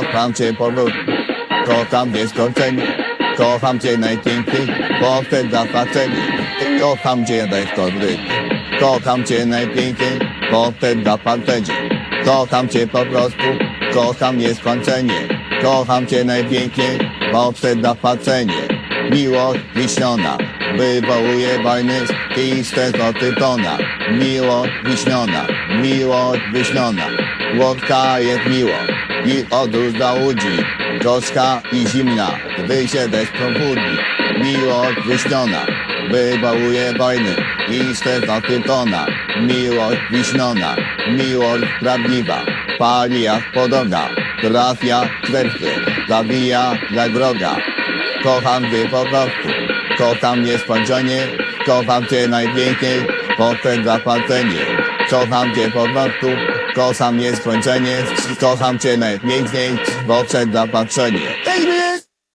kocham cię powrót, kocham nieskończenie, kocham cię najpiękniej, bo chcę zapłacenie, kocham cię najskończenie, kocham cię najpiękniej, bo chcę zapłacenie, kocham cię po prostu, kocham nieskończenie, kocham cię najpiękniej, bo chcę zapłacenie, miłość wiśniona, wywołuje wojny i stres tona, miłość wiśniona, miłość wiśniona, Łodka jest miło i odróż dla łudzi, gorzka i zimna, wyjście deszcz probudzi, miłość wyśniona, wywołuje wojny i stres tona, miłość wiśniona, miłość prawdziwa, pali jak podobna, trafia w zabija jak wroga, kocham cię po prostu, kocham nieskończenie, kocham cię najpiękniej, potem zapłacenie, kocham cię po prostu, kocham nieskończenie, kocham cię najpiękniej, przed zapatrzenie.